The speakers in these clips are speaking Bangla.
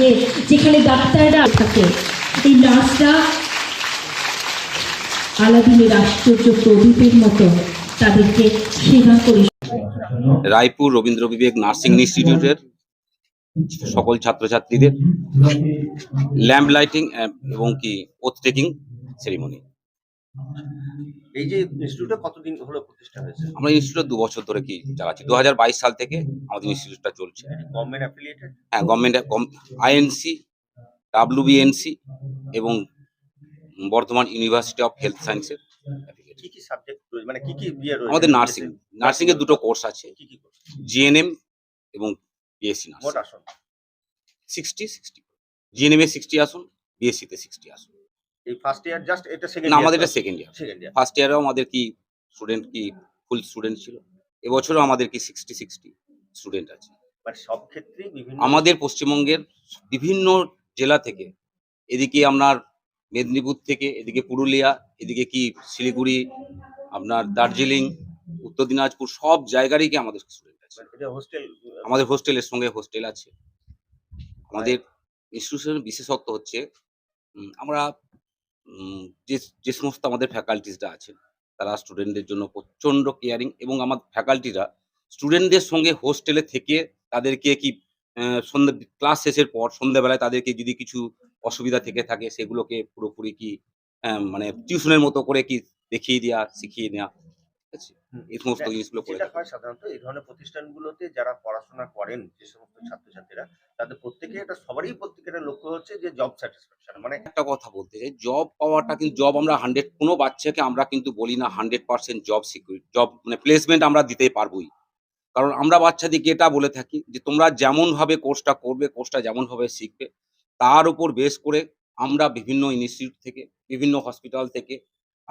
যে যেখানে ডাক্তাররা থাকে। এই নার্সরা আলাদিনের আশ্চর্য প্রদীপের মতো তাদেরকে সেবা করে। রায়পুর রবীন্দ্র বিবেক নার্সিং ইনস্টিটিউটের সকল ছাত্রছাত্রীদের ল্যাম্প লাইটিং এবং কি ওথ টেকিং সেরিমনি এই যে ইনস্টিটিউটটা কতদিন হলো প্রতিষ্ঠা হয়েছে? আমরা ইনস্টিটিউট দু বছর ধরে কি চালাচ্ছি। দুহাজার বাইশ সাল থেকে আমাদের ইনস্টিটিউটটা চলছে। গভর্নমেন্ট অ্যাফিলিয়েটেড হ্যাঁ গভর্নমেন্ট আইএনসি ডাব্লিউবিএনসি এবং বর্ধমান ইউনিভার্সিটি অফ হেলথ সায়েন্সের কি কি সাবজেক্ট মানে কি কি আমাদের নার্সিং নার্সিং এর দুটো কোর্স আছে। কি কি course? জিএনএম এবং বিএসসি মোট আসন? সিক্সটি সিক্সটি জিএনএম এ সিক্সটি আসুন বিএসসি তে সিক্সটি আসুন। এই ফার্স্ট ইয়ার জাস্ট এটা সেকেন্ড না আমাদের এটা second year second year first ইয়ারেও আমাদের কি স্টুডেন্ট কি ফুল স্টুডেন্ট ছিল? এবছরও আমাদের কি সিক্সটি সিক্সটি স্টুডেন্ট আছে। মানে সব ক্ষেত্রে বিভিন্ন আমাদের পশ্চিমবঙ্গের বিভিন্ন জেলা থেকে এদিকে আপনার মেদিনীপুর থেকে এদিকে পুরুলিয়া এদিকে কি শিলিগুড়ি আপনার দার্জিলিং উত্তর দিনাজপুর সব জায়গারই কি আমাদের স্টুডেন্ট আছে। হোস্টেল আমাদের হোস্টেলের সঙ্গে হোস্টেল আছে। আমাদের ইনস্টিটিউশনের বিশেষত্ব হচ্ছে আমরা যে যে সমস্ত আমাদের ফ্যাকাল্টিসরা আছেন, তারা স্টুডেন্টদের জন্য প্রচণ্ড কেয়ারিং এবং আমার ফ্যাকাল্টিরা স্টুডেন্টদের সঙ্গে হোস্টেলে থেকে তাদেরকে কি সন্ধ্যে ক্লাস শেষের পর সন্ধ্যেবেলায় তাদেরকে যদি কিছু অসুবিধা থেকে থাকে, সেগুলোকে পুরোপুরি কি মানে টিউশনের মতো করে কি দেখিয়ে দেওয়া শিখিয়ে নেওয়া আছে। এই সমস্ত জিনিসগুলো করে হয় সাধারণত এই ধরনের প্রতিষ্ঠানগুলোতে যারা পড়াশোনা করেন যে সমস্ত ছাত্রছাত্রীরা তাদের প্রত্যেকে এটা সবারই প্রত্যেকের লক্ষ্য হচ্ছে যে জব স্যাটিসফ্যাকশন মানে একটা কথা বলতে চাই জব পাওয়াটা কিন্তু জব আমরা হান্ড্রেড কোনো বাচ্চাকে আমরা কিন্তু বলি না hundred percent job security job মানে প্লেসমেন্ট আমরা দিতে পারবোই। কারণ আমরা বাচ্চাদেরকে এটা বলে থাকি যে তোমরা যেমন ভাবে কোর্সটা করবে কোর্সটা যেমন ভাবে শিখবে তার উপর বেস করে আমরা বিভিন্ন ইনস্টিটিউট থেকে বিভিন্ন হসপিটাল থেকে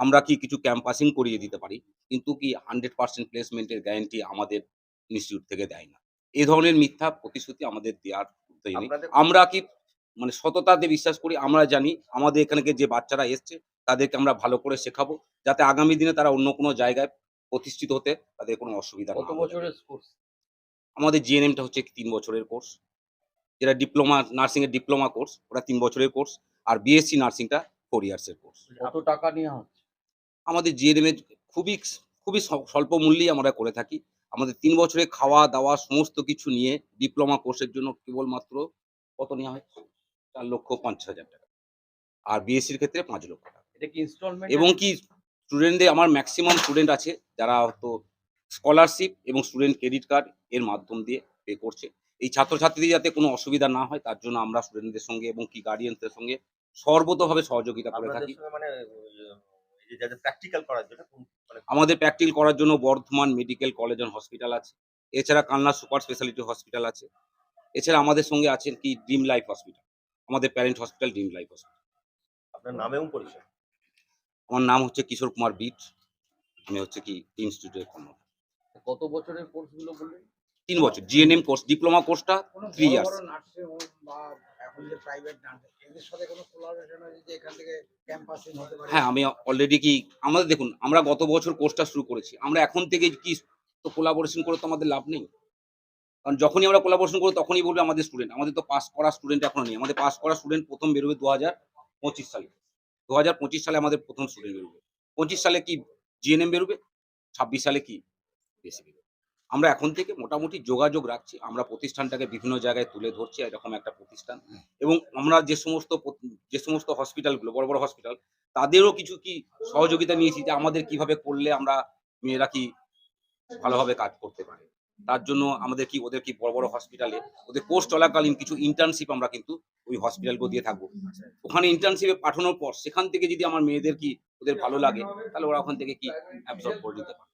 আমরা কি কিছু ক্যাম্পাসিং করিয়ে দিতে পারি? কিন্তু কি হান্ড্রেড পার্সেন্ট প্লেসমেন্টের গ্যারান্টি আমাদের ইনস্টিটিউট থেকে দেয় না। এই ধরনের মিথ্যা প্রতিশ্রুতি আমাদের দেওয়ার আমরা কি মানে সততাতে বিশ্বাস করি? আমরা জানি আমাদের এখানে যে বাচ্চারা এসছে তাদেরকে আমরা ভালো করে শেখাবো যাতে আগামী দিনে তারা অন্য কোনো জায়গায় প্রতিষ্ঠিত হতে তাদের কোনো অসুবিধা কত। বছরের কোর্স আমাদের জিএনএমটা হচ্ছে তিন বছরের কোর্স যেটা ডিপ্লোমা নার্সিং এর ডিপ্লোমা কোর্স ওটা তিন বছরের কোর্স আর বিএসসি নার্সিংটা ফোর ইয়ার্সের কোর্স কত টাকা নেওয়া হচ্ছে? আমাদের জিএনএম এর খুবই খুবই স্বল্প মূল্যেই আমরা করে থাকি। আমাদের তিন বছরে খাওয়া দাওয়া সমস্ত কিছু নিয়ে ডিপ্লোমা কোর্সের জন্য কেবলমাত্র কত নেওয়া হয়? চার লক্ষ পঞ্চাশ হাজার টাকা। আর বিএসসির ক্ষেত্রে পাঁচ লক্ষ টাকা। এটা কি ইনস্টলমেন্ট এবং কি স্টুডেন্টদের আমার ম্যাক্সিমাম স্টুডেন্ট আছে যারা হয়তো স্কলারশিপ এবং স্টুডেন্ট ক্রেডিট কার্ড এর মাধ্যম দিয়ে পে করছে। এই ছাত্রছাত্রীদের যাতে কোনো অসুবিধা না হয় তার জন্য আমরা স্টুডেন্টদের সঙ্গে এবং কি গার্ডিয়ানদের সঙ্গে সর্বতভাবে সহযোগিতা করে থাকি। যাদের প্র্যাকটিক্যাল করার জন্য মানে আমাদের প্র্যাকটিক্যাল করার জন্য Bardhaman medical college and hospital আছে। এছাড়া কান্না সুপার স্পেশালিটি হসপিটাল আছে। এছাড়া আমাদের সঙ্গে আছেন কি? ড্রিম লাইফ হসপিটাল আমাদের parent hospital Dream Life Hospital আপনার নামে এবং পরিচয়। আমার নাম হচ্ছে কিশোর কুমার বিট আমি হচ্ছে কি ইনস্টিটিউটের কর্মরত কত বছরের কোর্সগুলো বললেন? তিন বছর। জিএনএম কোর্স ডিপ্লোমা কোর্সটা থ্রি ইয়ার্স হ্যাঁ আমি অলরেডি কি, আমাদের দেখুন, আমরা গত বছর কোর্সটা শুরু করেছি। আমরা এখন থেকে কি কোলাবোরেশন করে তো আমাদের লাভ নেই। কারণ যখনই আমরা কোলাবোরেশন করব তখনই বলবে আমাদের স্টুডেন্ট আমাদের তো পাস করা স্টুডেন্ট এখনও নেই। আমাদের পাস করা স্টুডেন্ট প্রথম বেরোবে দু হাজার পঁচিশ সালে। দু হাজার পঁচিশ সালে আমাদের প্রথম স্টুডেন্ট বেরোবে। পঁচিশ সালে কি জিএনএম বেরোবে? ছাব্বিশ সালে কি? বেশি বেরোবে। আমরা এখন থেকে মোটামুটি যোগাযোগ রাখছি। আমরা প্রতিষ্ঠানটাকে বিভিন্ন জায়গায় তুলে ধরছি এরকম একটা প্রতিষ্ঠান। এবং আমরা যে সমস্ত যে সমস্ত হসপিটালগুলো বড় বড় হসপিটাল তাদেরও কিছু কি সহযোগিতা নিয়েছি যে আমাদের কীভাবে করলে আমরা মেয়েরা কি ভালোভাবে কাজ করতে পারে। তার জন্য আমাদের কি ওদের কি বড় বড় হসপিটালে ওদের কোর্স চলাকালীন কিছু ইন্টার্নশিপ আমরা কিন্তু ওই হসপিটালকে দিয়ে থাকব। ওখানে ইন্টার্নশিপে পাঠানোর পর সেখান থেকে যদি আমার মেয়েদের কি ওদের ভালো লাগে তাহলে ওরা ওখান থেকে কি অ্যাবজর্ব করে নিতে পারে।